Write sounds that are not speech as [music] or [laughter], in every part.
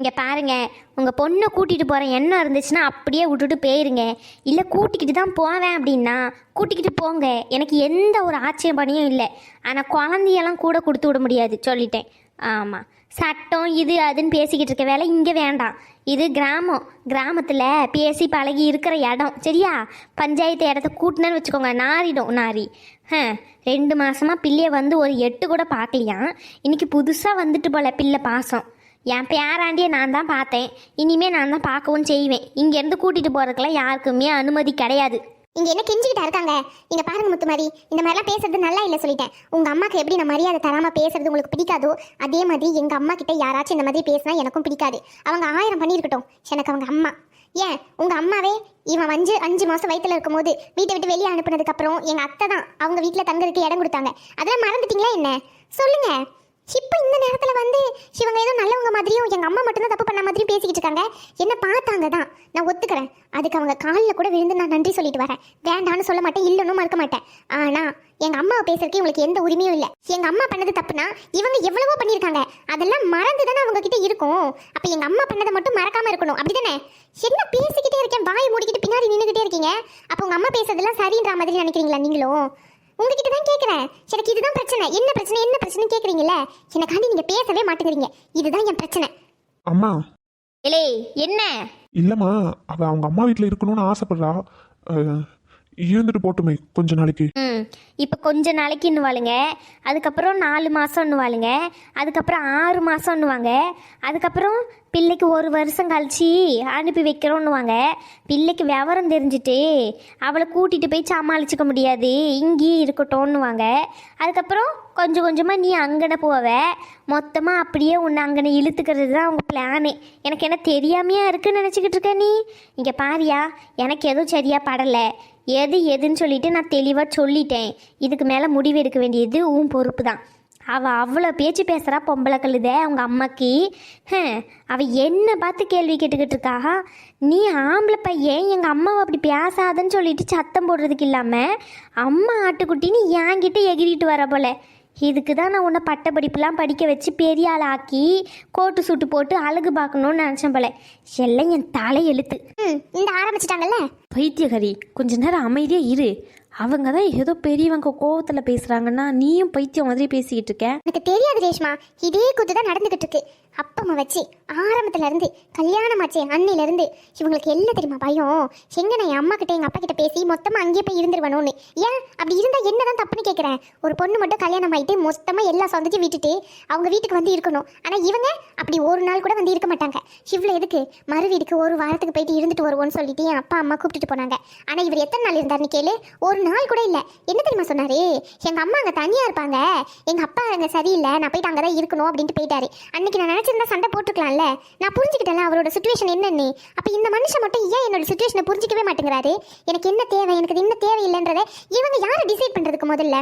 இங்கே பாருங்க உங்கள் பொண்ணை கூட்டிகிட்டு போகிற எண்ணம் இருந்துச்சுன்னா அப்படியே விட்டுட்டு போயிருங்க. இல்லை கூட்டிக்கிட்டு தான் போவேன் அப்படின்னா கூட்டிக்கிட்டு போங்க. எனக்கு எந்த ஒரு ஆட்சேபனையும் இல்லை. ஆனால் குழந்தையெல்லாம் கூட கொடுத்து விட முடியாது சொல்லிட்டேன். ஆமாம் சட்டம் இது அதுன்னு பேசிக்கிட்டு இருக்க வேலை இங்கே வேண்டாம். இது கிராமம். கிராமத்தில் பேசி பழகி இருக்கிற இடம். சரியா? பஞ்சாயத்து இடத்த கூட்டினு வச்சுக்கோங்க. நாரிடும் நாரி. ரெண்டு மாதமாக பிள்ளைய வந்து ஒரு எட்டு கூட பார்க்கலையாம் இன்றைக்கி புதுசாக வந்துட்டு போல பிள்ளை பாசம். என் பேராண்டியை நான் தான் பார்த்தேன். இனிமே நான் தான் பார்க்கவும் செய்வேன். இங்கேருந்து கூட்டிகிட்டு போகிறதுக்கெல்லாம் யாருக்குமே அனுமதி கிடையாது. இங்க என்ன கெஞ்சிக்கிட்டா இருக்காங்க? இங்க பாருங்க முத்துமாரி இந்த மாதிரிலாம் பேசுறது நல்லா இல்லை சொல்லிட்டேன். உங்க அம்மாக்கு எப்படி நான் மரியாதை தராம பேசுறது உங்களுக்கு பிடிக்காதோ அதே மாதிரி எங்க அம்மா கிட்ட யாராச்சும் இந்த மாதிரி பேசினா எனக்கும் பிடிக்காது. அவங்க ஆயிரம் பண்ணியிருக்கட்டும். எனக்கு அவங்க அம்மா. ஏன்? உங்க அம்மாவே இவன் அஞ்சு அஞ்சு மாசம் வயிற்றுல இருக்கும்போது வீட்டை விட்டு வெளியே அனுப்புனதுக்கு அப்புறம் எங்க அத்தை தான் அவங்க வீட்டில் தங்குறதுக்கு இடம் கொடுத்தாங்க. அதெல்லாம் மறந்துட்டீங்களா என்ன? சொல்லுங்க. இப்போ இந்த நேரத்தில் வந்து இவங்க ஏதோ நல்லவங்க மாதிரியும் எங்கள் அம்மா மட்டும்தான் தப்பு பண்ண மாதிரியும் பேசிக்கிட்டு இருக்காங்க. என்ன பார்த்தாங்க தான். நான் ஒத்துக்கிறேன். அதுக்கு அவங்க காலில் கூட விழுந்து நான் நன்றி சொல்லிட்டு வரேன். வேண்டான்னு சொல்ல மாட்டேன் இல்லைன்னு மறுக்க மாட்டேன். ஆனா எங்கள் அம்மாவை பேசுறதுக்கு இவங்களுக்கு எந்த உரிமையும் இல்லை. எங்கள் அம்மா பண்ணது தப்புனா இவங்க எவ்வளவோ பண்ணியிருக்காங்க. அதெல்லாம் மறந்து தானே அவங்க கிட்ட இருக்கும். அப்போ எங்கள் அம்மா பண்ணதை மட்டும் மறக்காம இருக்கணும். அப்படிதானே? என்ன பேசிக்கிட்டே இருக்கேன்? வாய் மூடிக்கிட்டு பின்னாடி நின்றுக்கிட்டே இருக்கீங்க. அப்போ உங்கள் அம்மா பேசுறதெல்லாம் சரின்ற மாதிரி நினைக்கிறீங்களா நீங்களும்? உங்ககிட்ட தான் கேட்குறேன் எனக்கு இதுதான் பிரச்சனை. என்ன பிரச்சனை? என்ன பிரச்சனை கேட்குறீங்கல்ல எனக்காண்டி நீங்க பேசவே மாட்டேங்கிறீங்க. இதுதான் என் பிரச்சனை. அம்மா. இலே என்ன? இல்லைம்மா அவ அவங்க அம்மா வீட்டில் இருக்கணும்னு ஆசைப்படுறா. இருந்துட்டு போட்டுமே கொஞ்ச நாளைக்கு. ம் இப்போ கொஞ்ச நாளைக்கு வாளுங்க அதுக்கப்புறம் நாலு மாதம்னு வாளுங்க அதுக்கப்புறம் ஆறு மாதம்னு வாங்க அதுக்கப்புறம் பிள்ளைக்கு ஒரு வருஷம் கழிச்சு அனுப்பி வைக்கிறோன்னுவாங்க. பிள்ளைக்கு விவரம் தெரிஞ்சுட்டு அவளை கூட்டிகிட்டு போய் சமாளிச்சுக்க முடியாது. இங்கேயே இருக்கட்டும்னுவாங்க. அதுக்கப்புறம் கொஞ்சம் கொஞ்சமாக நீ அங்கன போவ. மொத்தமாக அப்படியே உன்னை அங்கன இழுத்துக்கிறது தான் அவங்க பிளானு. எனக்கு என்ன தெரியாமையா இருக்குன்னு நினச்சிக்கிட்டு இருக்க நீ? இங்கே பாரியா எனக்கு எதுவும் சரியாக படலை. எது எதுன்னு சொல்லிட்டு நான் தெளிவாக சொல்லிட்டேன். இதுக்கு மேலே முடிவு எடுக்க வேண்டியது உன் பொறுப்பு தான். அவள் அவ்வளோ பேச்சு பேசுகிறா பொம்பளை கழுத அவங்க அம்மாக்கு. அவள் அவ என்ன பார்த்து கேள்வி கேட்டுக்கிட்டு இருக்கா? நீ ஆம்பளை பையன் எங்கள் அம்மாவை அப்படி பேசாதன்னு சொல்லிட்டு சத்தம் போடுறதுக்கு இல்லாமல் அம்மா ஆட்டுக்குட்டின்னு என்கிட்ட எகிரிட்டு வர போல. இதுக்கு தான் நான் உன்னை பட்ட படிப்புலாம் படிக்க வச்சு பெரிய ஆள் ஆக்கி கோட்டு சூட்டு போட்டு அழகு பார்க்கணும்னு நினச்சேன் போல. எல்லாம் என் தலை எழுத்து. ம் இந்த ஆரம்பிச்சிட்டாங்கல்ல? பைத்தியகாரி கொஞ்ச நேரம் அமைதியா இரு. அவங்க தான் ஏதோ பெரியவங்க கோவத்தில் பேசுகிறாங்கன்னா நீயும் பைத்தியம் மாதிரி பேசிக்கிட்டு இருக்க. எனக்கு தெரியாது ரேஷ்மா இதே கூத்து தான் நடந்துகிட்டு இருக்கு. அப்பம்மா வச்சு ஆரம்பத்துலேருந்து கல்யாணமாச்சே கல்யாணம் ஆச்சு இவங்களுக்கு என்ன தெரியுமா பயம்? எங்கே நான் என் அம்மா கிட்ட அப்பா கிட்ட பேசி மொத்தமாக அங்கேயே போய் இருந்துருவணும்னு. ஏன்? அப்படி இருந்தால் என்ன தான் தப்புன்னு கேட்குறேன் ஒரு பொண்ணு மட்டும் கல்யாணம் ஆயிட்டு மொத்தமாக எல்லா சொந்தத்தையும் விட்டுட்டு அவங்க வீட்டுக்கு வந்து இருக்கணும். ஆனால் இவங்க அப்படி ஒரு நாள் கூட வந்து இருக்க மாட்டாங்க. இவ்வளோ எதுக்கு? மறு வீட்டுக்கு ஒரு வாரத்துக்கு போயிட்டு இருந்துட்டு வருவோம்னு சொல்லிட்டு என் அப்பா அம்மா கூப்பிட்டுட்டு போனாங்க. ஆனால் இவர் எத்தனை நாள் இருந்தார்னு கேளு. ஒரு நாள் கூட இல்லை. என்ன தெரியுமா சொன்னார்? எங்கள் அம்மா அங்கே தனியாக இருப்பாங்க. எங்கள் அப்பா அங்கே சரியில்லை. நான் போயிட்டு அங்கே தான் இருக்கணும் அப்படின்ட்டு போயிட்டாரு. அன்னைக்கு நான் நினச்சிருந்தா சண்டை போட்டுருக்கலாம்ல நான் புரிஞ்சுக்கிட்டேன் அவரோட சுச்சுவேஷன் என்னன்னு. அப்போ இந்த மனுஷன் மட்டும் ஏன் என்னோட சுச்சுவேஷனை புரிஞ்சிக்கவே மாட்டேங்கிறாரு? எனக்கு என்ன தேவை? எனக்கு என்ன தேவையில்லைன்றதை இவங்க யாரை டிசைட் பண்ணுறதுக்கு முதல்ல?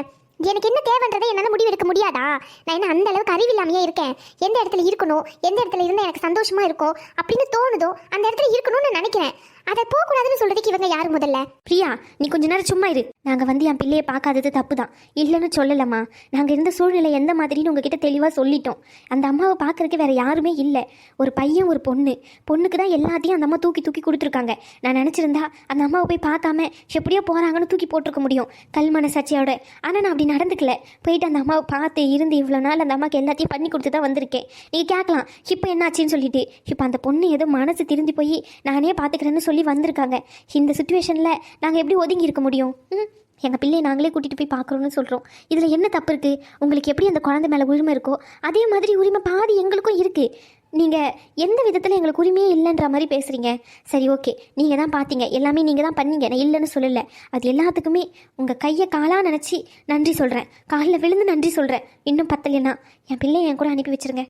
எனக்கு என்ன தேவைன்றதை என்னால் முடிவு எடுக்க முடியாதா? நான் என்ன அந்த அளவுக்கு அறிவில்லாமையே இருக்கேன்? எந்த இடத்துல இருக்கணும்? எந்த இடத்துல இருந்தால் எனக்கு சந்தோஷமாக இருக்கும்? அப்படின்னு தோணுதோ அந்த இடத்துல இருக்கணும்னு நினைக்கிறேன். அதை போகக்கூடாதுன்னு சொல்றதுக்கு இவங்க யார் முதல்ல? பிரியா நீ கொஞ்ச நேரம் சும்மா இரு. நாங்கள் வந்து என் பிள்ளையை பார்க்காதது தப்பு தான் இல்லைன்னு சொல்லலம்மா. நாங்கள் இருந்த சூழ்நிலை எந்த மாதிரின்னு உங்ககிட்ட தெளிவாக சொல்லிட்டோம். அந்த அம்மாவை பார்க்கறதுக்கு வேற யாருமே இல்லை. ஒரு பையன் ஒரு பொண்ணு. பொண்ணுக்கு தான் எல்லாத்தையும் அந்த அம்மா தூக்கி தூக்கி கொடுத்துருக்காங்க. நான் நினச்சிருந்தா அந்த அம்மாவை போய் பார்க்காம எப்படியோ போகிறாங்கன்னு தூக்கி போட்டிருக்க முடியும். கல் மனசாட்சியோட. ஆனால் நான் அப்படி நடந்துக்கல. போயிட்டு அந்த அம்மாவை பார்த்து இருந்து இவ்வளோ நாள் அந்த அம்மாவுக்கு எல்லாத்தையும் பண்ணி கொடுத்து தான் வந்திருக்கேன். நீங்க கேட்கலாம். இப்போ என்னாச்சுன்னு சொல்லிட்டு. இப்போ அந்த பொண்ணு ஏதோ மனசு திருந்தி போய் நானே பார்த்துக்கிறேன்னு சொல்லி வந்திருக்காங்க. இந்த சுச்சுவேஷனில் நாங்கள் எப்படி ஒதுங்கி இருக்க முடியும்? ம் எங்கள் பிள்ளையை நாங்களே கூட்டிகிட்டு போய் பார்க்குறோன்னு சொல்கிறோம் இதில் என்ன தப்பு இருக்குது உங்களுக்கு எப்படி அந்த குழந்தை மேலே உரிமை இருக்கோ அதே மாதிரி உரிமை பாதி எங்களுக்கும் இருக்குது நீங்கள் எந்த விதத்தில் எங்களுக்கு உரிமையே இல்லைன்ற மாதிரி பேசுகிறீங்க சரி ஓகே நீங்கள் தான் பார்த்தீங்க எல்லாமே நீங்கள் தான் பண்ணீங்க. நான் இல்லைன்னு சொல்லலை. அது எல்லாத்துக்குமே உங்கள் கையை காலாக நினச்சி நன்றி சொல்கிறேன் காலில் விழுந்து நன்றி சொல்கிறேன் இன்னும் பத்தலைன்னா என் பிள்ளையை என் கூட அனுப்பி வச்சிருங்க.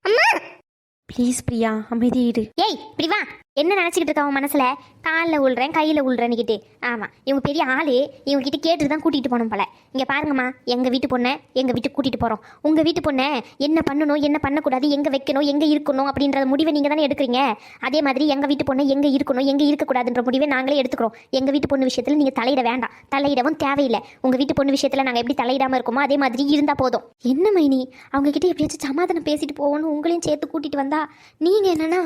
ப்ளீஸ் பிரியா அமைதியிடு ஏய் இப்படி வா. என்ன நினச்சிக்கிட்டு இருக்கா அவன் மனசில்? காலில் உள்றேன் கையில் உள்றேன்னுக்கிட்டு ஆமாம் இவங்க பெரிய ஆளு. இவங்க கிட்ட கேட்டு தான் கூட்டிகிட்டு போனோம் போல. இங்கே பாருங்கம்மா எங்கள் வீட்டு பொண்ணை எங்கள் வீட்டுக்கு கூட்டிகிட்டு போகிறோம் உங்கள் வீட்டு பொண்ணை என்ன பண்ணணும் என்ன பண்ணக்கூடாது எங்கே வைக்கணும் எங்கே இருக்கணும் அப்படின்ற முடிவை நீங்கள் தானே எடுக்கிறீங்க? அதே மாதிரி எங்கள் வீட்டு பொண்ணை எங்கே இருக்கணும் எங்கே இருக்கக்கூடாதுன்ற முடிவை நாங்களே எடுத்துக்கிறோம். எங்கள் வீட்டு பொண்ணு விஷயத்தில் நீங்கள் தலையிட வேண்டாம். தலையிடவும் தேவையில்லை. உங்கள் வீட்டு பொண்ணு விஷயத்தில் நாங்கள் எப்படி தலையிடாமல் இருக்கோமோ அதே மாதிரி இருந்தால் போதும். என்ன மைனி? அவங்க கிட்டே எப்படியாச்சும் சமாதானம் பேசிட்டு போகணும் உங்களையும் சேர்த்து கூட்டிகிட்டு வந்தா நீங்கள் என்னன்னா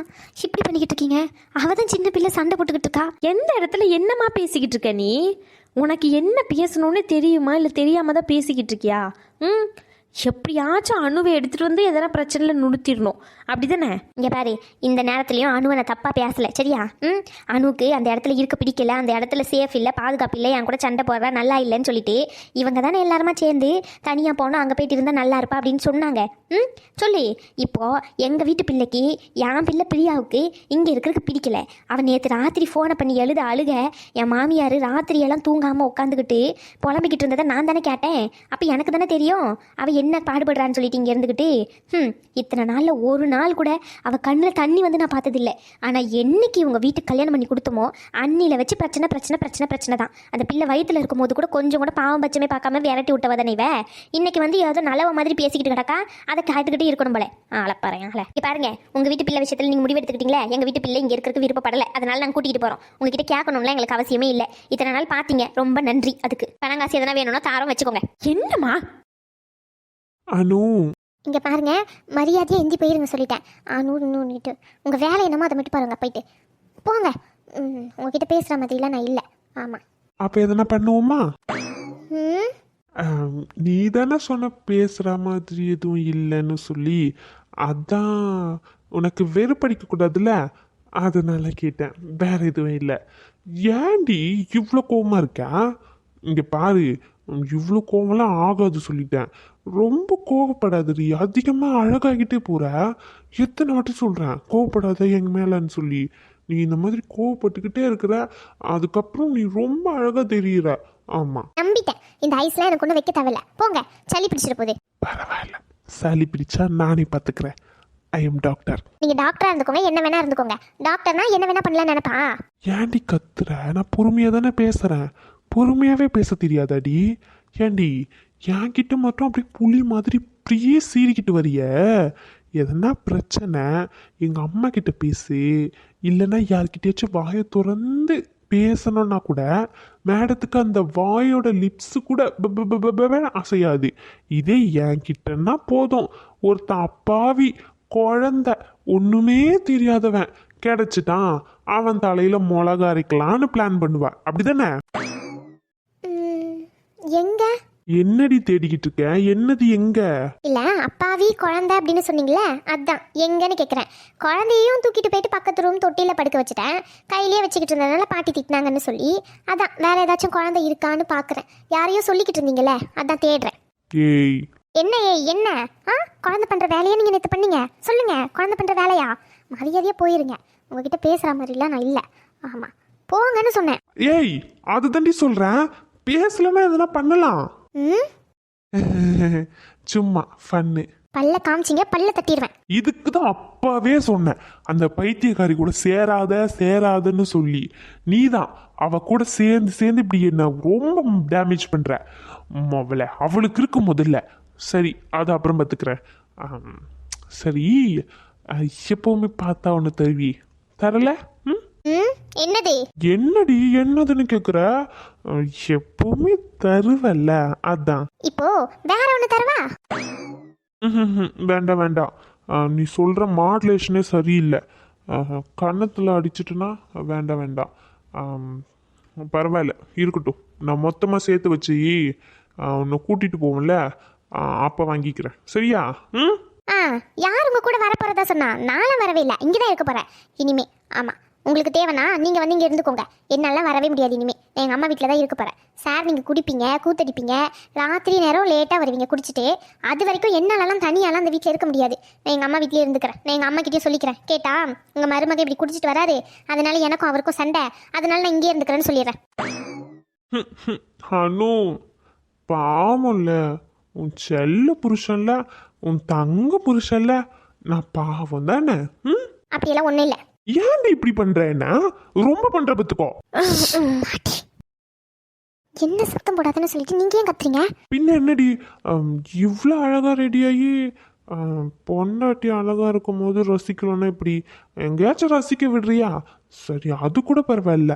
இப்படி பண்ணிக்கிட்டு இருக்கீங்க? அவ தான் சின்ன பிள்ளை சண்டை போட்டுக்கிட்டு இருக்கா? எந்த இடத்துல என்னம்மா பேசிக்கிட்டு இருக்க நீ? உனக்கு என்ன பேசணும்னு தெரியுமா? இல்லை தெரியாம தான் பேசிக்கிட்டு இருக்கியா? ம்? எப்படியாச்சும் அணுவை எடுத்துகிட்டு வந்து எதனா பிரச்சனையில் நுணுத்திடணும் அப்படிதானே? இங்கே பாரு இந்த நேரத்துலையும் அணுவை நான் தப்பாக பேசலை சரியா? ம்? அணுவுக்கு அந்த இடத்துல இருக்க பிடிக்கல அந்த இடத்துல சேஃப் இல்லை பாதுகாப்பு இல்லை என் கூட சண்டை போடுறா நல்லா இல்லைன்னு சொல்லிட்டு இவங்க தானே எல்லாருமா சேர்ந்து தனியாக போனால் அங்கே போயிட்டு இருந்தால் நல்லா இருப்பா அப்படின்னு சொன்னாங்க. ம்? சொல்லி இப்போது எங்கள் வீட்டு பிள்ளைக்கு என் பிள்ளை பிரியாவுக்கு இங்கே இருக்கிறதுக்கு பிடிக்கல. அவன் நேற்று ராத்திரி ஃபோனை பண்ணி எழுத அழுக என் மாமியார் ராத்திரியெல்லாம் தூங்காமல் உட்காந்துக்கிட்டு புலம்பிக்கிட்டு இருந்ததை நான் தானே கேட்டேன். அப்போ எனக்கு தானே தெரியும்? அவள் என்ன பாடுபடுறான்னு சொல்லிட்டு இங்கே இருந்துக்கிட்டு ம் இத்தனை நாளில் ஒரு நாள் கூட அவள் கண்ணில் தண்ணி வந்து நான் பார்த்ததில்ல. ஆனால் என்னைக்கு இவங்க வீட்டுக்கு கல்யாணம் பண்ணி கொடுத்தோமோ அன்னியில் வச்சு பிரச்சனை பிரச்சனை பிரச்சனை பிரச்சனை தான். அந்த பிள்ளை வயிற்றில் இருக்கும்போது கூட கொஞ்சம் கூட பாவம் பச்சமே பார்க்காம விரட்டி விட்டவ தானே இன்னைக்கு வந்து ஏதோ நல்லவ மாதிரி பேசிக்கிட்டு கிடக்கா அதை கேட்டுக்கிட்டே இருக்கணும் போல. ஆளப்பாறேன் ஆள இங்கே பாருங்க உங்கள் வீட்டு பிள்ளை விஷயத்தில் நீங்கள் முடிவு எடுத்துக்கிட்டீங்களே? வீட்டு பிள்ளை இங்கே இருக்கிறதுக்கு விருப்பப்படலை. அதனால நாங்கள் கூட்டிகிட்டு போகிறோம் உங்ககிட்ட கேட்கணும்ல எங்களுக்கு அவசியமே இல்லை. இத்தனை நாள் பார்த்தீங்க. ரொம்ப நன்றி அதுக்கு. பணங்காசி எதனா வேணும்னா தாரம் வச்சுக்கோங்க. என்னம்மா? அனு. இங்க பாருங்க மரியாதையா எந்தி போயிருங்க சொல்லிட்டேன். ஆ நூறு நூறுட்டு உங்க வேலை என்னமோ அதை மட்டும் பாருங்க போயிட்டு. போங்க. உங்ககிட்ட பேசுற மாதிரிலாம் நான் இல்லை. ஆமா. அப்போ எதனா பண்ணுவோமா? நீ தானே சொன்ன பேசுகிற மாதிரி எதுவும் இல்லைன்னு சொல்லி அதான் உனக்கு வெறுப்படிக்க கூடாதுல்ல? அதனால கேட்டேன். வேற எதுவும் இல்லை. ஏன்டி இவ்வளோ கோவமா இருக்கா? இங்கே பாரு இவ்வளோ கோவம்லாம் ஆகாது சொல்லிட்டேன். ரொம்ப கோவப்படாதடி. அதிகமாக அழகாகிட்டே போற. எத்தனை வாட்டி சொல்கிறேன் கோவப்படாத எங்க மேலன்னு சொல்லி. நீ இந்த மாதிரி கோவப்பட்டுக்கிட்டே இருக்கிற அதுக்கப்புறம் நீ ரொம்ப அழகாக தெரியுற. ஆமாம் நம்பிட்டேன். இந்த ஐஸ்லாம் எனக்கு ஒன்றும் வைக்க தேவையில்ல. போங்க சளி பிடிச்சிட்டு போகுது. பரவாயில்ல. சளி பிடிச்சா நானே பார்த்துக்கிறேன் ஐ எம் டாக்டர் நீங்க டாக்டரா இருந்துக்கோங்க என்ன வேணா இருந்துக்கோங்க. டாக்டர்னா என்ன வேணா பண்ணலாம்னு நினைப்பா ஏன்டி கத்துற? நான் பொறுமையாக தானே பேசுகிறேன் பொறுமையாகவே பேச தெரியாதாடி? ஏண்டி என்கிட்ட மட்டும் அப்படியே புலி மாதிரி இப்படியே சீறிக்கிட்டு வரிய? எதனா பிரச்சனை? எங்கள் அம்மா கிட்ட பேசு. இல்லைன்னா யார்கிட்டயாச்சும் வாயை திறந்து பேசணும்னா கூட மேடத்துக்கு அந்த வாயோட லிப்ஸு கூட அசையாது. இதே என்கிட்டன்னா போதும். ஒருத்தன் அப்பாவி குழந்த ஒன்றுமே தெரியாதவன். கிடச்சிட்டான். அவன் தலையில் மிளகா அரைக்கலான்னு பிளான் பண்ணுவான் அப்படிதானே? தானே எங்க? என்னடி தேடிக்கிட்டு இருக்க? என்னது எங்க? இல்ல அப்பாவி குழந்தை அப்படின்னு சொன்னீங்களே அதான் எங்கன்னு கேக்குறேன். குழந்தையும் தூக்கிட்டு போயிட்டு பக்கத்து ரூம் தொட்டில படுக்க வச்சுட்டேன். கையிலேயே வச்சுக்கிட்டு இருந்ததுனால பாட்டி திட்டினாங்கன்னு சொல்லி அதான் வேற ஏதாச்சும் குழந்தை இருக்கான்னு பாக்குறேன். யாரையும் சொல்லிக்கிட்டு இருந்தீங்களே அதான் தேடுறேன். ஏய். என்ன ஏய் என்ன? ஆ? குழந்தை பண்ற வேலையை நீங்க நேத்து பண்ணீங்க? சொல்லுங்க குழந்தை பண்ற வேலையா? மரியாதையா போயிருங்க. உங்ககிட்ட பேசுற மாதிரிலாம் நான் இல்ல. ஆமா போங்கன்னு சொன்னேன். ஏய் அதுதாண்டி சொல்றேன். பேசலன்னா எதனா பண்ணலாம். ம்? [laughs] சும்மா ஃபன்னு பல்ல காமிச்சிங்க பல்ல தட்டிடுவேன் இதுக்கு தான் அப்பவே சொன்னேன். அந்த பைத்தியக்காரி கூட சேராத சேராதன்னு சொல்லி. நீ தான் அவ கூட சேர்ந்து சேர்ந்து இப்படி என்ன ரொம்ப டேமேஜ் பண்ற. அவளை அவளுக்கு இருக்கு முதல்ல. சரி அது அப்புறம் பார்த்துக்கிறேன் சரி எப்பவுமே பார்த்தா ஒன்று தருவி. தரல? என்னது? என்னடி என்னதுன்னு கேட்குற அஹ், எப்பவுமே தருவல்ல அதான். இப்போ வேற ஒண்ணு தரவா. வேண்டாம் வேண்டாம். நீ சொல்கிற மாடுலேஷனே சரியில்லை. கன்னத்தில் அடிச்சிட்டுனா வேண்டாம் வேண்டாம். பரவாயில்ல இருக்கட்டும். நான் மொத்தமாக சேர்த்து வச்சு உன்னை கூட்டிகிட்டு போவோம்ல? அப்போ வாங்கிக்கிறேன். சரியா? ம்? ஆ யார் உங்க கூட வர போறதா சொன்னா? நானும் வரவே இல்லை. இங்கதான் இருக்க போறேன். இனிமே ஆமா. உங்களுக்கு தேவைன்னா நீங்க வந்து இங்க இருந்துக்கோங்க. என்னால வரவே முடியாது இனிமே. நான் எங்க அம்மா வீட்டில் தான் இருக்க போறேன். சார் நீங்க குடிப்பீங்க கூத்தடிப்பீங்க. ராத்திரி நேரம் லேட்டா வருவீங்க குடிச்சிட்டு. அது வரைக்கும் என்னாலலாம் தனியாலாம் அந்த வீட்டில் இருக்க முடியாது. நான் எங்க அம்மா வீட்லயே இருந்துக்கிறேன். நான் எங்க அம்மா கிட்டே சொல்லிக்கிறேன். கேட்டா உங்க மருமக இப்படி குடிச்சிட்டு வராரு. அதனால எனக்கும் அவருக்கும் சண்டை. அதனால நான் இங்கே இருந்துக்கிறேன்னு சொல்லிடுறேன். அனு பாவம்ல. உன் செல்ல புருஷன்ல உன் தங்க புருஷன்ல நான் பாவம் தானே அப்படியெல்லாம் ஒன்றும் இல்லை. ஏன்டி இப்படி பண்றேன்னா? ரொம்ப பண்ற பத்துக்கோ என்ன சத்தம் போடாதுன்னு சொல்லிட்டு நீங்க ஏன் கத்துறீங்க? பின்ன என்னடி? இவ்வளோ அழகா ரெடியாகி பொண்டாட்டி அழகா இருக்கும்போது ரசிக்கலன்னா இப்படி எங்கேயாச்சும் ரசிக்க விடுறியா? சரி அது கூட பரவாயில்ல.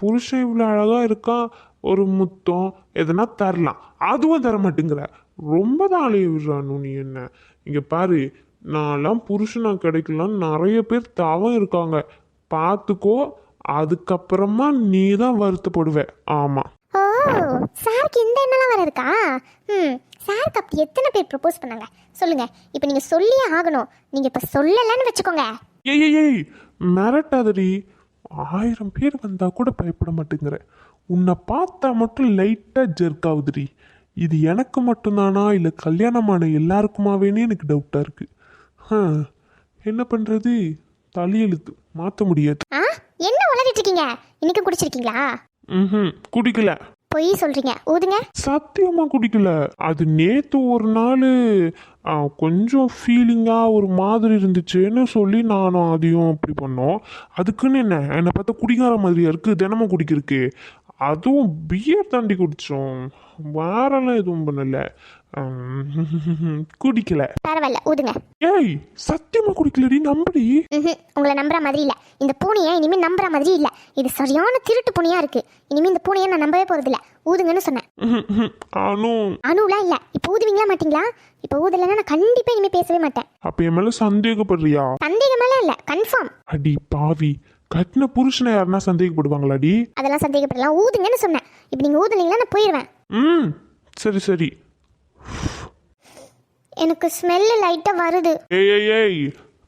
புருஷன் இவ்வளோ அழகா இருக்கான் ஒரு முத்தம் எதனா தரலாம். அதுவும் தர மாட்டேங்கிற ரொம்ப தான் அலைய விடுறானு நீ என்ன? இங்கே பாரு நான்லாம் புருஷனா கிடைக்கலான்னு நிறைய பேர் தவம் இருக்காங்க. பார்த்துக்கோ அதுக்கப்புறமா நீ தான் வருத்தப்படுவ. ஆமாம் ஓ சாருக்கு இந்த எண்ணெல்லாம் வர இருக்கா ம் சாருக்கு அப்படி எத்தனை பேர் ப்ரப்போஸ் பண்ணாங்க? சொல்லுங்க. இப்போ நீங்க சொல்லியே ஆகணும். நீங்க இப்போ சொல்லலைன்னு வச்சுக்கோங்க. ஏய் ஏய் ஏய் மிரட்டாதடி. ஆயிரம் பேர் வந்தா கூட பயப்பட மாட்டேங்கிற. உன்னை பார்த்தா மட்டும் லைட்டாக ஜெர்க் ஆகுதுடி இது எனக்கு மட்டும்தானா? இல்லை கல்யாணமான எல்லாருக்குமாவேன்னு எனக்கு டவுட்டாக இருக்கு. ஹ, என்ன பண்ணுறது தலையெழுத்து மாற்ற முடியாது. ஆ? என்ன உளறிட்டு இருக்கீங்க? இன்னைக்கு குடிச்சிருக்கீங்களா? ம் குடிக்கல. பொய் சொல்றீங்க. ஊதுங்க. சத்தியமா குடிக்கல. அது நேத்து ஒரு நாள் கொஞ்சம் ஃபீலிங்கா ஒரு மாதிரி இருந்துச்சுன்னு சொல்லி நானும் அதையும் அப்படி பண்ணோம். அதுக்குன்னு என்ன? என்னை பார்த்தா குடிக்கார மாதிரியா இருக்கு. தினமும் குடிக்கிறதுக்கு. அதுவும் பியர் தாண்டி குடித்தோம் வேறெல்லாம் எதுவும் பண்ணல. [laughs] குடிக்கல. பரவாயில்ல ஊதுங்க. ஏய் சத்தியமா குடிக்கலடி நம்படி. உங்களை நம்புற மாதிரி இல்ல. இந்த பூனையை இனிமே நம்புற மாதிரி இல்ல. இது சரியான திருட்டு பூனையா இருக்கு. இனிமே இந்த பூனையை நான் நம்பவே போறது இல்ல ஊதுங்கன்னு சொன்னேன். ஆனும் அணுலாம் இல்ல. இப்போ ஊதுவீங்களா மாட்டீங்களா? இப்போ ஊதலைன்னா நான் கண்டிப்பா இனிமே பேசவே மாட்டேன். அப்ப என் மேல சந்தேகப்படுறியா? சந்தேகமெல்லாம் இல்ல. கன்ஃபார்ம் அடி பாவி. கட்டின புருஷனை யாருன்னா சந்தேகப்படுவாங்களாடி? அதெல்லாம் சந்தேகப்படலாம். ஊதுங்கன்னு சொன்னேன். இப்போ நீங்க ஊதுனீங்களா நான் போயிடுவேன் ம். சரி சரி. எனக்கு ஸ்மெல்லு லைட்டா வருது. ஏய் ஏய் ஏய்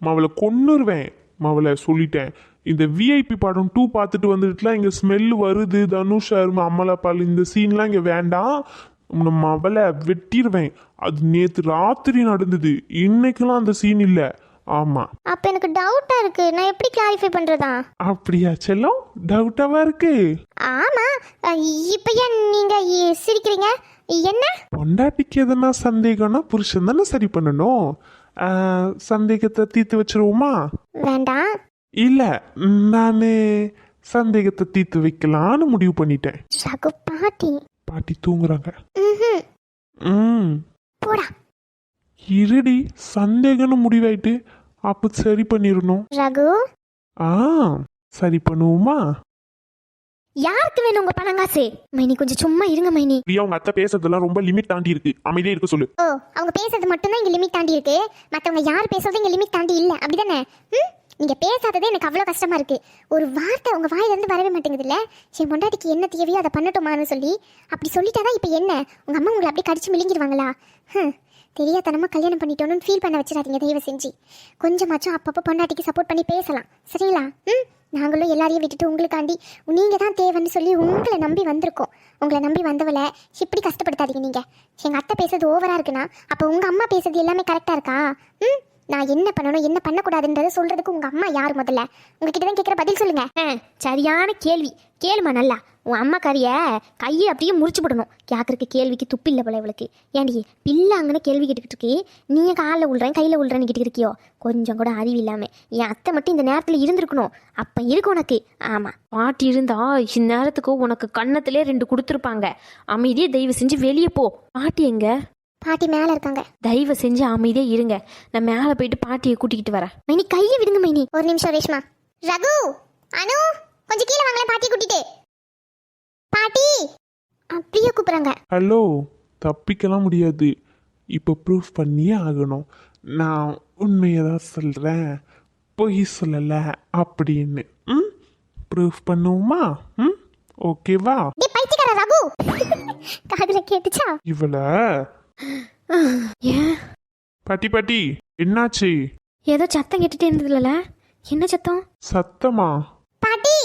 மவளை கொன்னுருவேன். மவளை சொல்லிட்டேன். இந்த விஐபி படம் டூ பார்த்துட்டு வந்துட்டுலாம் இங்கே ஸ்மெல் வருது தனுஷ் அருமை அமலாபால் இந்த சீன்லாம் இங்கே வேண்டாம். உன்னை மவளை வெட்டிடுவேன் அது நேற்று ராத்திரி நடந்தது. இன்னைக்கெல்லாம் அந்த சீன் இல்லை. ஆமாம் அப்ப எனக்கு டவுட்டா இருக்கு. நான் எப்படி கிளாரிஃபை பண்றதா? அப்படியா செல்லம்? டவுட்டாவா இருக்கு? ஆமா. இப்ப ஏன் நீங்க சிரிக்கிறீங்க? என்ன? பொண்டாட்டிக்கு எதனா சந்தேகம்னா புருஷன் தானே சரி பண்ணணும். சந்தேகத்தை தீர்த்து வச்சிருவோமா? வேண்டாம். இல்ல நான் சந்தேகத்தை தீர்த்து வைக்கலான்னு முடிவு பண்ணிட்டேன். ரகு பாட்டி. பாட்டி தூங்குறாங்க. ம். போடா. இருடி சந்தேகம்னு முடிவாயிட்டு அப்போ சரி பண்ணிடணும். ரகு? ஆ சரி பண்ணுவோமா? யாருக்கு வேணும் உங்க பணங்காசு மைனி கொஞ்சம் சும்மா இருங்க மைனி. பிரியா உங்க அத்தை பேசுறதெல்லாம் ரொம்ப லிமிட் தாண்டி இருக்கு. அமைதியே இருக்க சொல்லு. ஓ அவங்க பேசுறது மட்டும்தான் இங்க லிமிட் தாண்டி இருக்கு. மத்தவங்க யார் பேசுறதும் இங்க லிமிட் தாண்டி இல்ல. அப்படிதானே? ம்? நீங்க பேசாததே எனக்கு அவ்வளவு கஷ்டமா இருக்கு. ஒரு வார்த்தை உங்க வாயில இருந்து வரவே மாட்டேங்குது இல்ல என் பொண்டாட்டிக்கு என்ன தேவையோ அதை பண்ணட்டுமான்னு சொல்லி. அப்படி சொல்லிட்டாதான் இப்ப என்ன? உங்க அம்மா உங்களை அப்படியே கடிச்சு மிளிங்கிடுவாங்களா? ஹம், தெரியாதனமா கல்யாணம் பண்ணிட்டோன்னு ஃபீல் பண்ண வச்சிடாதீங்க தயவு செஞ்சு. கொஞ்சமாச்சும் அப்பப்போ பொண்டாட்டிக்கு சப்போர்ட் பண்ணி பேசலாம். சரிங்களா? ம்? நாங்களும் எல்லாரையும் விட்டுட்டு உங்களுக்காண்டி நீங்கள் தான் தேவைன்னு சொல்லி உங்களை நம்பி வந்திருக்கோம். உங்களை நம்பி வந்தவளை இப்படி கஷ்டப்படுத்தாதீங்க நீங்கள் எங்கள் அத்தை பேசுறது ஓவராக இருக்குன்னா அப்போ உங்கள் அம்மா பேசுறது எல்லாமே கரெக்டாக இருக்கா? ம்? நான் என்ன பண்ணணும் என்ன பண்ணக்கூடாதுன்றதை சொல்றதுக்கு உங்க அம்மா யார் முதல்ல? உங்ககிட்ட தான் கேட்குற பதில் சொல்லுங்க. சரியான கேள்வி. கேளுமா நல்லா. உன் அம்மா கறிய கையை அப்படியே முறிச்சு போடணும். கேட்கறக்கு கேள்விக்கு துப்பு இல்லை போல இவளுக்கு. ஏன்டி பிள்ளை அங்கன கேள்வி கேட்டுக்கிட்டு இருக்கு. நீ காலில் உள்றேன் கையில் உள்றேன்னு கேட்டுக்கிட்டு இருக்கியோ? கொஞ்சம் கூட அறிவு இல்லாமல் என் அத்தை மட்டும் இந்த நேரத்தில் இருந்திருக்கணும். அப்போ இருக்கு உனக்கு. ஆமாம் பாட்டி இருந்தா இந்நேரத்துக்கு உனக்கு கன்னத்திலே ரெண்டு கொடுத்துருப்பாங்க. அமைதியே தயவு செஞ்சு வெளியே போ. பாட்டி எங்க? பாட்டி மேல இருக்காங்க. தயவு செஞ்சு அமைதியே இருங்க. நான் மேலே போயிட்டு பாட்டியை கூட்டிக்கிட்டு வரேன். மைனி கையை விடுங்க மைனி. ஒரு நிமிஷம் ரேஷ்மா. ரகு அனு கொஞ்சம் கீழே வாங்களேன் பாட்டி கூட்டிட்டு. பாட்டி அப்படியே கூப்பிடுறாங்க. ஹலோ தப்பிக்கலாம் முடியாது. இப்போ ப்ரூஃப் பண்ணியே ஆகணும். நான் உண்மையை தான் சொல்கிறேன் பொய் சொல்லலை அப்படின்னு. ம்? ப்ரூஃப் பண்ணுவோமா? ம்? ஓகேவா டேய் பைத்தியக்கார ரகு. [laughs] காதுல கேட்டுச்சா? இவளை ஏன் பாட்டி பாட்டி என்னாச்சு? ஏதோ சத்தம் கேட்டுட்டே இருந்ததுல என்ன சத்தம்? சத்தமா? பாட்டி!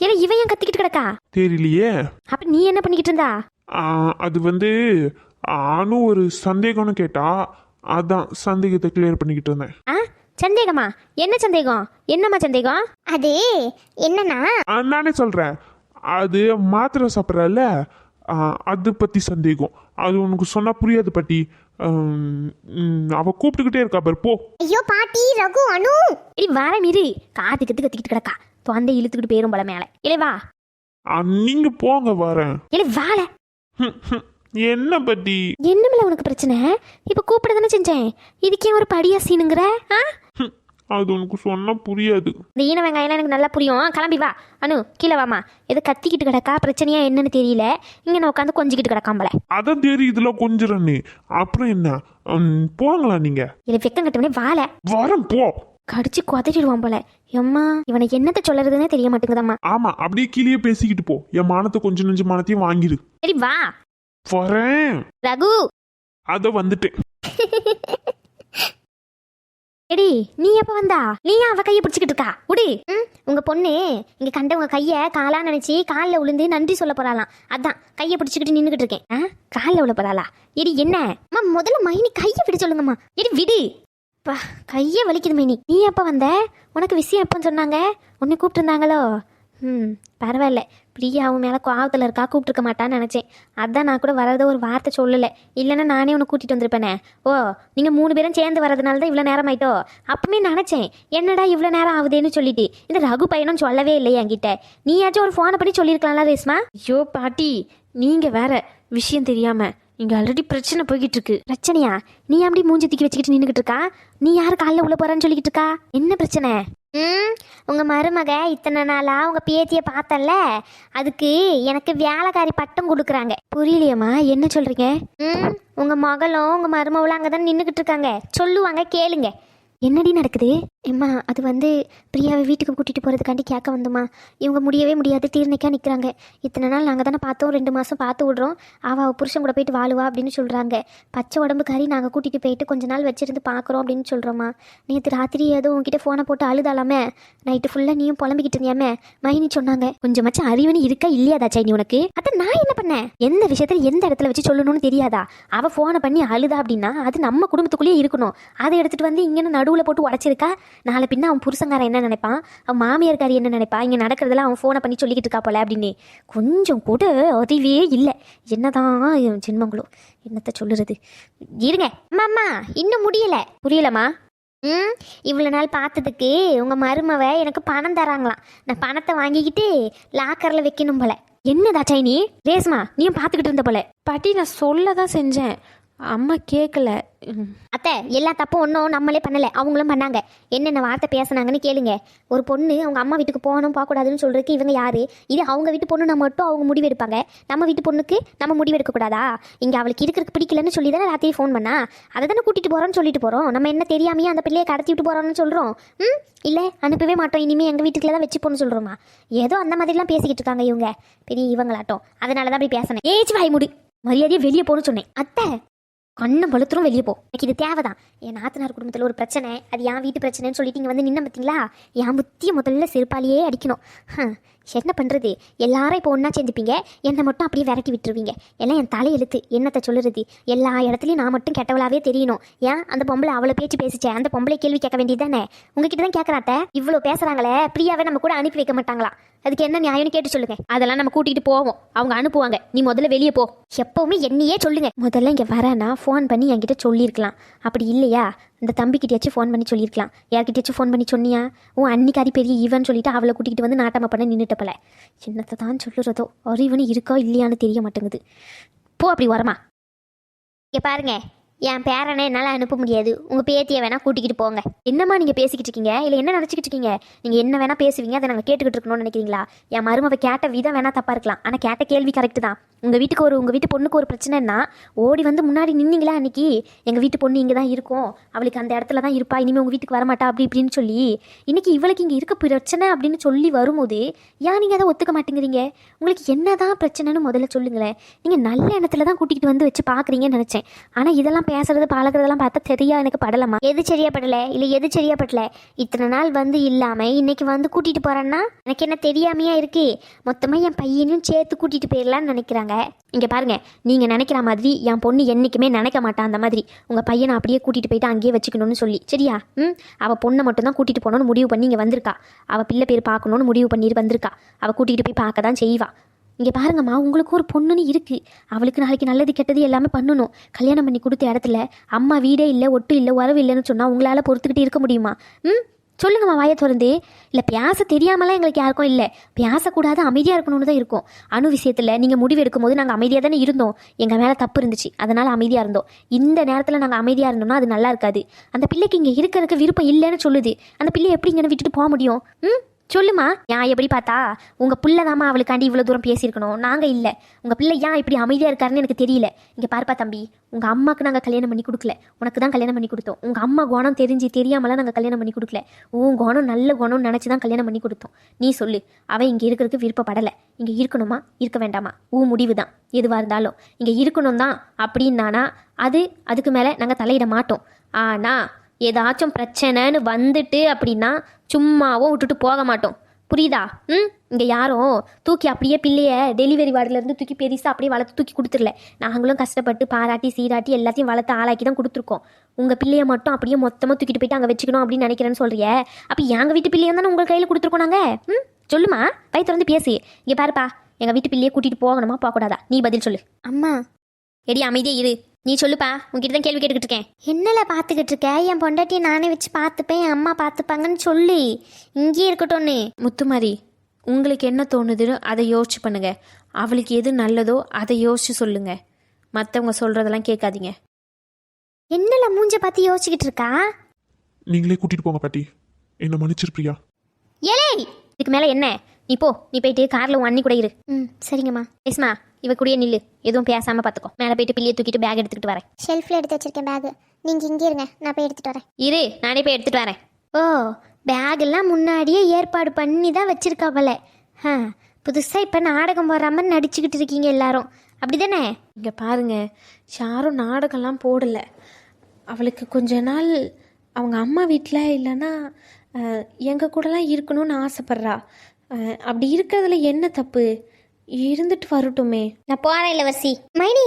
ஏன்னா இவன் ஏன் கத்திக்கிட்டு கிடக்கா? தெரியலையே. அப்ப நீ என்ன பண்ணிக்கிட்டு இருந்தா? ஆ, அது வந்து ஆனும் ஒரு சந்தேகம்னு கேட்டா அதான் சந்தேகத்தை கிளியர் பண்ணிக்கிட்டு இருந்தேன். ஆ? சந்தேகமா? என்ன சந்தேகம்? என்னம்மா சந்தேகம்? அது என்னன்னா? ஆ, நானே சொல்கிறேன் அது மாத்திரை சாப்பிட்றல அது பற்றி சந்தேகம். அது உனக்கு சொன்னால் புரியாது பாட்டி. அவ கூப்பிட்டுக்கிட்டே இருக்கா பாரு போ. ஐயோ பாட்டி ரகு அனு. இடி வர மீறி காத்து கத்து கத்திக்கிட்டு கிடக்கா. தொந்தை இழுத்துக்கிட்டு போயிரும் போல மேலே. இல்லை வா. நீங்க போங்க வரேன் இல்லை வாழ. என்ன பத்தி என்னமில்ல உனக்கு பிரச்சனை? இப்போ கூப்பிட தானே செஞ்சேன். இதுக்கே ஒரு படியா சீனுங்கிற ஆ? அது உனக்கு சொன்னா புரியாது. இந்த ஈன வெங்காயம் எனக்கு நல்லா புரியும். கிளம்பி வா. அனு கீழே வாமா எது கத்திக்கிட்டு கிடக்கா? பிரச்சனையா என்னன்னு தெரியல. இங்கே நான் உட்காந்து கொஞ்சிக்கிட்டு கிடக்காம்பல அதான் தெரியுதுல கொஞ்சம் அப்புறம் என்ன? ஹம், போங்களா நீங்க? இல்லை வெக்கம் கட்டவனே வாழ வரேன் போ. கடிச்சு குதறிடுவான் போல. எம்மா இவனை என்னத்தை சொல்லுறதுன்னே தெரிய மாட்டேங்குதம்மா. ஆமா அப்படியே கீழே பேசிக்கிட்டு போ. என் மானத்தை கொஞ்சம் நெஞ்சு மானத்தையும் வாங்கிடு சரி வா. வரேன். ரகு. அத வந்துட்டேன். [laughs] எடி நீ எப்ப வந்தா? நீ ஏன் அவ கையை பிடிச்சிக்கிட்டு இருக்கா? உடி. ம், உங்க பொண்ணு இங்க கண்ட உங்க கைய காலா நினைச்சு காலில் விழுந்து நன்றி சொல்ல போறாளாம். அதான் கையை பிடிச்சிக்கிட்டு நின்னுகிட்டு இருக்கேன். ஆ காலில் விழ போறாளா? எடி என்ன? அம்மா முதல்ல மைனி கையை விட சொல்லுங்கம்மா. எடி விடு. பா கையே வலிக்குது மைனி. நீ எப்ப வந்த? உனக்கு விஷயம் எப்போன்னு சொன்னாங்க? உன்னை கூப்பிட்டுருந்தாங்களோ? ம் பரவாயில்ல. பிரியா அவன் மேலே கோவத்தில் இருக்கா? கூப்பிட்டுருக்க மாட்டான்னு நினச்சேன். அதான் நான் கூட வரத ஒரு வார்த்தை சொல்லலை. இல்லைன்னா நானே உன்னை கூட்டிகிட்டு வந்திருப்பேனே. ஓ நீங்கள் மூணு பேரும் சேர்ந்து வரதுனால தான் இவ்வளோ நேரம் ஆயிட்டோ? அப்பவுமே நினச்சேன். என்னடா இவ்வளோ நேரம் ஆகுதேன்னு சொல்லிட்டு. இந்த ரகு பையனும் சொல்லவே இல்லையே என்கிட்ட. நீயாச்சும் ஒரு ஃபோனை பண்ணி சொல்லியிருக்கலாம்ல ரேஸ்மா ஐயோ பாட்டி நீங்கள் வேற விஷயம் தெரியாமல் இங்கே ஆல்ரெடி பிரச்சனை போய்கிட்டு இருக்கு பிரச்சனையா? நீ அப்படி மூஞ்சி தூக்கி வச்சுக்கிட்டு நின்றுக்கிட்டு இருக்கா? நீ யார் காலைல உள்ள போறான்னு சொல்லிக்கிட்டு இருக்கா? என்ன பிரச்சனை? ம் உங்க மருமக இத்தனை நாளா உங்க பேத்திய பார்த்தல அதுக்கு எனக்கு வேலைக்காரி பட்டம் கொடுக்குறாங்க. புரியலையம்மா என்ன சொல்றீங்க? ம் உங்க மகளும் உங்க மருமகளும் அங்கே தான் நின்றுக்கிட்டு இருக்காங்க. சொல்லுவாங்க கேளுங்க. என்னடி நடக்குது? எம்மா அது வந்து பிரியாவை வீட்டுக்கு கூட்டிகிட்டு போகிறதுக்காண்டி கேட்க வந்தோம்மா. இவங்க முடியவே முடியாது தீர்ணைக்காக நிற்கிறாங்க இத்தனை நாள் நாங்கள் தானே பார்த்தோம் ரெண்டு மாதம் பார்த்து விட்றோம். அவள் அவள் புருஷன் கூட போயிட்டு வாழுவா அப்படின்னு சொல்கிறாங்க பச்சை உடம்பு கறி நாங்கள் கூட்டிகிட்டு போயிட்டு கொஞ்ச நாள் வச்சுருந்து பார்க்குறோம் அப்படின்னு சொல்கிறோம்மா நேற்று ராத்திரி ஏதோ உங்ககிட்ட ஃபோனை போட்டு அழுதாலாமே. நைட்டு ஃபுல்லாக நீயும் புலம்பிக்கிட்டு இருந்தியாமே? மைனி சொன்னாங்க கொஞ்சமாச்சும் அறிவுன்னு இருக்கா இல்லையாதா சைனி உனக்கு? அதை நான் என்ன பண்ணேன் எந்த விஷயத்தில் எந்த இடத்துல வச்சு சொல்லணும்னு தெரியாதா? அவள் ஃபோனை பண்ணி அழுதா அப்படின்னா அது நம்ம குடும்பத்துக்குள்ளேயே இருக்கணும். அதை எடுத்துகிட்டு வந்து இங்கே நடுவில் போட்டு உடச்சிருக்கா? நாளை பின்ன அவன் புருஷங்காரன் என்ன நினைப்பான்? அவன் மாமியார்காரி என்ன நினைப்பா? இங்கே நடக்கிறதெல்லாம் அவன் ஃபோனை பண்ணி சொல்லிக்கிட்டு இருக்கா போல அப்படின்னு. கொஞ்சம் கூட அறிவே இல்லை. என்னதான் ஜென்மங்களோ? என்னத்த சொல்லுறது? இருங்க. அம்மா இன்னும் முடியலை. புரியலம்மா. ம் இவ்வளோ நாள் பார்த்ததுக்கு உங்கள் மருமவ எனக்கு பணம் தராங்களாம். நான் பணத்தை வாங்கிக்கிட்டு லாக்கரில் வைக்கணும் போல. என்னதா சைனி ரேஸ்மா நீயும் பார்த்துக்கிட்டு இருந்த போல. பாட்டி நான் சொல்ல தான் செஞ்சேன். அம்மா கேட்கல அத்தை எல்லா தப்பும் ஒன்றும் நம்மளே பண்ணலை. அவங்களும் பண்ணாங்க. என்னென்ன வார்த்தை பேசுனாங்கன்னு கேளுங்க. ஒரு பொண்ணு அவங்க அம்மா வீட்டுக்கு போகணும் போகக்கூடாதுன்னு சொல்கிறதுக்கு இவங்க யார்? இது அவங்க வீட்டு பொண்ணுனா மட்டும் அவங்க முடிவு எடுப்பாங்க. நம்ம வீட்டு பொண்ணுக்கு நம்ம முடிவு எடுக்கக்கூடாதா? இங்கே அவளுக்கு இருக்கிறதுக்கு பிடிக்கலன்னு சொல்லி தானே ராத்திரி ஃபோன் பண்ணா. அதை தானே கூட்டிகிட்டு போகிறோன்னு சொல்லிட்டு போகிறோம் நம்ம என்ன தெரியாமையே அந்த பிள்ளையை கடத்தி விட்டு போகிறோம்னு சொல்கிறோம் ம்? இல்லை அனுப்பவே மாட்டோம். இனிமேல் எங்கள் வீட்டுக்குள்ள தான் வச்சு போகணும்னு சொல்கிறோமா ஏதோ அந்த மாதிரிலாம் பேசிக்கிட்டு இருக்காங்க இவங்க. பெரிய இவங்களாட்டம். அதனால தான் அப்படி பேசினேன். ஏச்சு வாய் முடி. மரியாதையை வெளியே போகணும்னு சொன்னேன். அத்தை கண்ணை பழுத்துரும் வெளியே போ. எனக்கு இது தேவைதான். என் நாத்தனார் குடும்பத்தில் ஒரு பிரச்சனை அது என் வீட்டு பிரச்சனைன்னு சொல்லிட்டு இங்கே வந்து நின்ன பார்த்தீங்களா என் புத்தியை முதல்ல செருப்பாலேயே அடிக்கணும். என்ன பண்ணுறது எல்லாரும் இப்போ ஒன்றா சேர்ந்துப்பீங்க. என்னை மட்டும் அப்படியே விரட்டி விட்டுருவீங்க. எல்லாம் என் தலையெழுத்து என்னத்தை சொல்லுறது? எல்லா இடத்துலையும் நான் மட்டும் கெட்டவளாவே தெரியணும். ஏன்? அந்த பொம்பளை அவ்வளோ பேச்சு பேசிச்சேன் அந்த பொம்பளை கேள்வி கேட்க வேண்டியது தானே உங்ககிட்ட தான் கேட்குறாத்த இவ்வளோ பேசுகிறாங்களே ஃப்ரீயாகவே நம்ம கூட அனுப்பி வைக்க மாட்டாங்களா? அதுக்கு என்ன நியாயம்னு கேட்டு சொல்லுங்க. அதெல்லாம் நம்ம கூட்டிகிட்டு போவோம். அவங்க அனுப்புவாங்க. நீ முதல்ல வெளியே போ. எப்பவுமே என்னையே சொல்லுங்க. முதல்ல இங்கே வரேன்னா ஃபோன் பண்ணி என்கிட்ட சொல்லியிருக்கலாம். அப்படி இல்லையா? இந்த தம்பிக்கிட்டயாச்சும் ஃபோன் பண்ணி சொல்லியிருக்கலாம். யார்கிட்டயாச்சும் ஃபோன் பண்ணி சொன்னியா? உன் அன்னிக்காரி பெரிய ஈவன் சொல்லிட்டு அவளை கூட்டிகிட்டு வந்து நாட்டம பண்ண நின்றுட்ட போல. சின்னத்தை தான் சொல்லுறதோ அறிவனு இருக்கோ இல்லையான்னு தெரிய மாட்டேங்குது. போ அப்படி வரமா இங்கே பாருங்க. என் பேரனை என்னால் அனுப்ப முடியாது. உங்கள் பேத்தியை வேணால் கூட்டிக்கிட்டு போங்க. என்னம்மா நீங்கள் பேசிக்கிட்டு இருக்கீங்க? இல்லை என்ன நினச்சிக்கிட்டு இருக்கீங்க? நீங்கள் என்ன வேணால் பேசுவீங்க? அதை நாங்கள் கேட்டுக்கிட்டு இருக்கணும்னு நினைக்கிறீங்களா? என் மருமவை கேட்ட விதம் வேணால் தப்பாக இருக்கலாம். ஆனால் கேட்ட கேள்வி கரெக்டு தான். உங்கள் வீட்டுக்கு ஒரு உங்கள் வீட்டு பொண்ணுக்கு ஒரு பிரச்சனைன்னா ஓடி வந்து முன்னாடி நின்னீங்களா அன்றைக்கி எங்கள் வீட்டு பொண்ணு இங்கே தான் இருக்கும். அவளுக்கு அந்த இடத்துல தான் இருப்பா. இனிமேல் உங்கள் வீட்டுக்கு வரமாட்டா? அப்படி இப்படின்னு சொல்லி இன்றைக்கி இவளுக்கு இங்கே இருக்க பிரச்சனை அப்படின்னு சொல்லி வரும்போது ஏன் நீங்கள் அதை ஒத்துக்க மாட்டேங்கிறீங்க? உங்களுக்கு என்ன தான் பிரச்சனைன்னு முதல்ல சொல்லுங்களேன். நீங்கள் நல்ல இடத்துல தான் கூட்டிகிட்டு வந்து வச்சு பார்க்குறீங்கன்னு நினச்சேன். ஆனால் இதெல்லாம் பேசுறது பழகுறதெல்லாம் பார்த்தா தெரியா எனக்கு படலமா எது சரியா படல? இல்லை எது சரியா படல? இத்தனை நாள் வந்து இல்லாமல் இன்னைக்கு வந்து கூட்டிகிட்டு போகிறேன்னா எனக்கு என்ன தெரியாமையா இருக்கு. மொத்தமாக என் பையனையும் சேர்த்து கூட்டிகிட்டு போயிடலான்னு நினைக்கிறாங்க. இங்கே பாருங்க நீங்கள் நினைக்கிற மாதிரி என் பொண்ணு என்றைக்குமே நினைக்க மாட்டான் அந்த மாதிரி. உங்கள் பையனை அப்படியே கூட்டிகிட்டு போயிட்டு அங்கேயே வச்சுக்கணும்னு சொல்லி. சரியா? ம்? அவள் பொண்ணை மட்டும் தான் கூட்டிகிட்டு போகணும்னு முடிவு பண்ணி இங்கே வந்திருக்கா. அவள் பிள்ளை பேர் பார்க்கணும்னு முடிவு பண்ணிட்டு வந்திருக்கா. அவள் கூட்டிகிட்டு போய் பார்க்க தான் செய்வா. இங்கே பாருங்கம்மா உங்களுக்கும் ஒரு பொண்ணுன்னு இருக்குது அவளுக்கு நாளைக்கு நல்லது கெட்டது எல்லாமே பண்ணணும். கல்யாணம் பண்ணி கொடுத்த இடத்துல அம்மா வீடே இல்லை ஒட்டு இல்லை உறவு இல்லைன்னு சொன்னால் உங்களால் பொறுத்துக்கிட்டு இருக்க முடியுமா? ம்? சொல்லுங்கம்மா வாயை திறந்து. இல்லை பேச தெரியாமலாம் எங்களுக்கு யாருக்கும் இல்லை. பேசக்கூடாது அமைதியாக இருக்கணும்னு தான் இருக்கும். அணு விஷயத்தில் நீங்கள் முடிவு எடுக்கும்போது நாங்கள் அமைதியாக தானே இருந்தோம். எங்கள் மேலே தப்பு இருந்துச்சு அதனால் அமைதியாக இருந்தோம். இந்த நேரத்தில் நாங்கள் அமைதியாக இருந்தோம்னா அது நல்லா இருக்காது. அந்த பிள்ளைக்கு இங்கே இருக்கிறதுக்கு விருப்பம் இல்லைன்னு சொல்லுது. அந்த பிள்ளை எப்படி இங்கே விட்டுட்டு போக முடியும்? ம்? சொல்லுமா நான் எப்படி பார்த்தா உங்கள் பிள்ளை தாம்மா அவளுக்காண்டி இவ்வளோ தூரம் பேசியிருக்கணும். நாங்கள் இல்லை. உங்கள் பிள்ளை ஏன் இப்படி அமைதியாக இருக்காருன்னு எனக்கு தெரியல. இங்கே பாருப்பா தம்பி உங்கள் அம்மாவுக்கு நாங்கள் கல்யாணம் பண்ணி கொடுக்கல. உனக்கு தான் கல்யாணம் பண்ணி கொடுத்தோம். உங்கள் அம்மா குணம் தெரிஞ்சு தெரியாமலாம் நாங்கள் கல்யாணம் பண்ணி கொடுக்கல. உன் குணம் நல்ல குணம் நினச்சி தான் கல்யாணம் பண்ணி கொடுத்தோம். நீ சொல்லு. அவன் இங்கே இருக்கிறதுக்கு விருப்பப்படலை. இங்கே இருக்கணுமா? இருக்க வேண்டாமா? உன் முடிவு தான். எதுவாக இருந்தாலும். இங்கே இருக்கணும் தான் அப்படின்னானா அது அதுக்கு மேலே நாங்கள் தலையிட மாட்டோம். ஆனால் ஏதாச்சும் பிரச்சனைன்னு வந்துட்டு அப்படின்னா சும்மாவும் விட்டுட்டு போக மாட்டோம். புரியுதா? ம்? இங்கே யாரும் தூக்கி அப்படியே பிள்ளைய டெலிவரி வார்டிலேருந்து தூக்கி பெருசாக அப்படியே வளர்த்து தூக்கி கொடுத்துடல. நாங்களும் கஷ்டப்பட்டு பாராட்டி சீராட்டி எல்லாத்தையும் வளர்த்து ஆளாக்கி தான் கொடுத்துருக்கோம். உங்கள் பிள்ளையை மட்டும் அப்படியே மொத்தமாக தூக்கிட்டு போயிட்டு அங்கே வச்சுக்கணும் அப்படின்னு நினைக்கிறேன்னு சொல்கிறிய அப்போ எங்கள் வீட்டு பிள்ளையை தானே உங்கள் கையில் கொடுத்துருக்கோம் நாங்கள் ம்? சொல்லுமா? வயிற்று வந்து பேசு. இங்கே பாருப்பா. எங்கள் வீட்டு பிள்ளையை கூட்டிகிட்டு போகணுமா? போகக்கூடாதா? நீ பதில் சொல்லு. அம்மா எடி அமைதியே இரு. நீ சொல்லுப்பா உங்ககிட்ட தான் கேள்வி கேட்டுக்கிட்டு இருக்கேன். என்னல பார்த்துக்கிட்டு இருக்க? என் பொண்டாட்டியை நானே வச்சு பார்த்துப்பேன் என் அம்மா பார்த்துப்பாங்கன்னு சொல்லு. இங்கேயே இருக்கட்டும்னு. முத்துமாரி உங்களுக்கு என்ன தோணுதுன்னு அதை யோசிச்சு பண்ணுங்க. அவளுக்கு எது நல்லதோ அதை யோசிச்சு சொல்லுங்க. மற்றவங்க சொல்கிறதெல்லாம் கேட்காதீங்க. என்னல மூஞ்ச பார்த்து யோசிச்சுக்கிட்டு இருக்கா? நீங்களே கூட்டிட்டு போங்க பாட்டி. என்ன மன்னிச்சிரு பிரியா. ஏலே! இதுக்கு மேலே என்ன? நீ போ நீ போயிட்டு காரில் உன் அண்ணி கூட இரு. ம் சரிங்கம்மா. எஸ்மா இவ கூடயே நில்லு. எதுவும் பேசாமல் பார்த்துக்கோ மேலே போயிட்டு பிள்ளையை தூக்கிட்டு பேக் எடுத்துக்கிட்டு வரேன். ஷெல்ஃபில் எடுத்து வச்சிருக்கேன் பேகு நீங்கள் இங்கே இருங்க. நான் போய் எடுத்துகிட்டு வரேன். இரு நானே போய் எடுத்துட்டு வரேன். ஓ பேக் எல்லாம் முன்னாடியே ஏற்பாடு பண்ணி தான் வச்சிருக்கா போல. ஆ புதுசாக இப்போ நாடகம் போடுற மாதிரி நடிச்சுக்கிட்டு இருக்கீங்க எல்லாரும். அப்படிதானே? இங்கே பாருங்க யாரும் நாடகம்லாம் போடலை. அவளுக்கு கொஞ்ச நாள் அவங்க அம்மா வீட்டில் இல்லைன்னா எங்கள் கூடலாம் இருக்கணும்னு ஆசைப்பட்றா. அப்படி இருக்கிறதுல என்ன தப்பு? இருந்துட்டு வரட்டுமே. நான் போகிறேன் இளவரசி. மைனி!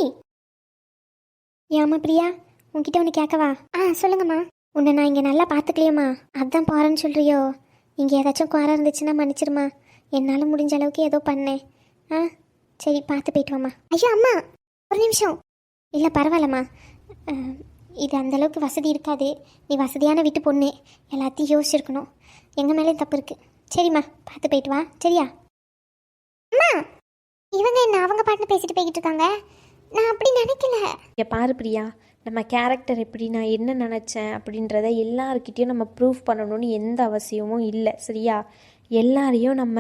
ஏமா பிரியா? உன்கிட்ட ஒன்று கேட்கவா? ஆ சொல்லுங்கம்மா. உன்னை நான் இங்கே நல்லா பார்த்துக்கலையம்மா. அதான் போகிறேன்னு சொல்கிறியோ இங்கே ஏதாச்சும் குறை இருந்துச்சுன்னா மன்னிச்சிருமா. என்னால் முடிஞ்ச அளவுக்கு ஏதோ பண்ணேன். ஆ சரி பார்த்து போயிட்டு வாம்மா. அம்மா! ஒரு நிமிஷம். இல்லை பரவாயில்லம்மா. அஹ், இது அந்த அளவுக்கு வசதி இருக்காது. நீ வசதியான வீட்டு பொண்ணு. எல்லாத்தையும் யோசிச்சிருக்கணும். எங்கள் மேலே தப்பு இருக்குது சரிம்மா பார்த்து போயிட்டு வா. சரியா? அம்மா! இவங்க என்ன அவங்க பாட்டு பேசிட்டு போய்கிட்டு இருக்காங்க நான் அப்படி நினைக்கல. இங்கே பாரு பிரியா நம்ம கேரக்டர் எப்படி நான் என்ன நினச்சேன் அப்படின்றத எல்லாருக்கிட்டேயும் நம்ம ப்ரூவ் பண்ணணும்னு எந்த அவசியமும் இல்லை சரியா? எல்லாரையும் நம்ம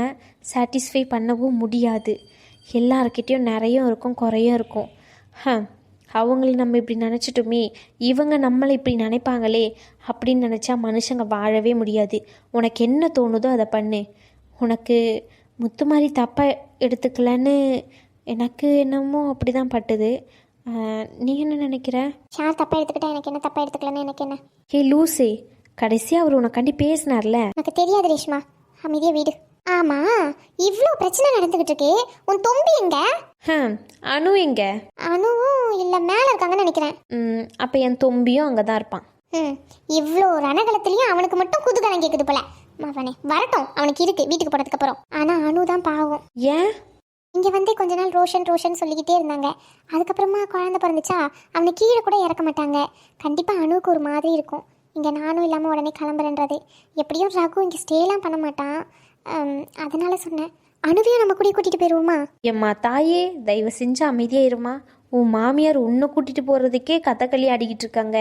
சாட்டிஸ்ஃபை பண்ணவும் முடியாது. எல்லாருக்கிட்டேயும் நிறையும் இருக்கும் குறையும் இருக்கும். ஹ அவங்கள நம்ம இப்படி நினச்சிட்டோமே இவங்க நம்மளை இப்படி நினைப்பாங்களே அப்படின்னு நினச்சா மனுஷங்க வாழவே முடியாது. உனக்கு என்ன தோணுதோ அதை பண்ணு. உனக்கு முத்து மாதிரி தப்பாக எடுத்துக்கலன்னு எனக்கு என்னமோ அப்படி தான் பட்டுது நீ என்ன நினைக்கிற? யார் தப்பா எடுத்துக்கிட்டா எனக்கு என்ன தப்பா எடுத்துக்கலன்னு எனக்கு என்ன? ஹே லூசே. கடைசியாக அவர் உனக்காண்டி பேசினார்ல. எனக்கு தெரியாது ரேஷ்மா. அமைதியா வீடு. ஆமா இவ்வளோ பிரச்சனை நடந்துகிட்டு இருக்கே. உன் தொம்பி எங்க? அனு எங்க? அணுவும் இல்ல மேல இருக்காங்கன்னு நினைக்கிறேன். அப்போ என் தொம்பியும் அங்கே தான் இருப்பான் இவ்வளோ ரணகலத்துலயும் அவனுக்கு மட்டும் குதூகலம் கேக்குது போல. மவனே வரட்டும். அவனுக்கு இருக்கு. வீட்டுக்கு போனதுக்கு அப்புறம். ஆனா அனு தான் பாவம். ஏன்? இங்க வந்து கொஞ்ச நாள் ரோஷன் ரோஷன் சொல்லிக்கிட்டே இருந்தாங்க. அதுக்கப்புறமா குழந்தை பிறந்துச்சா? அவனை கீழே கூட இறக்க மாட்டாங்க. கண்டிப்பா அணுவுக்கு ஒரு மாதிரி இருக்கும். இங்க நானும் இல்லாம உடனே கிளம்புறேன்றது. எப்படியும் ரகு இங்க ஸ்டேலாம் பண்ண மாட்டான். அதனால சொன்னேன். அணுவையும் நம்ம கூடிய கூட்டிட்டு போயிருவோமா? எம்மா தாயே தயவு செஞ்சு அமைதியாக இருமா. உன் மாமியார் உன்னை கூட்டிகிட்டு போகிறதுக்கே கதகளி ஆடிக்கிட்டு இருக்காங்க.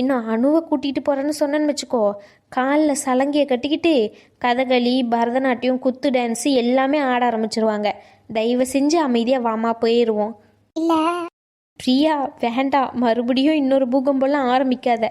இன்னும் அணுவை கூட்டிகிட்டு போகிறேன்னு சொன்னேன்னு வச்சுக்கோ. காலில் சலங்கையை கட்டிக்கிட்டு கதகளி பரதநாட்டியம் குத்து டான்ஸு எல்லாமே ஆட ஆரம்பிச்சிருவாங்க. தயவு செஞ்சு அமைதியாக வாமா போயிடுவோம் இல்ல. பிரியா வேண்டாம் மறுபடியும் இன்னொரு பூகம்பம்லாம் ஆரம்பிக்காத.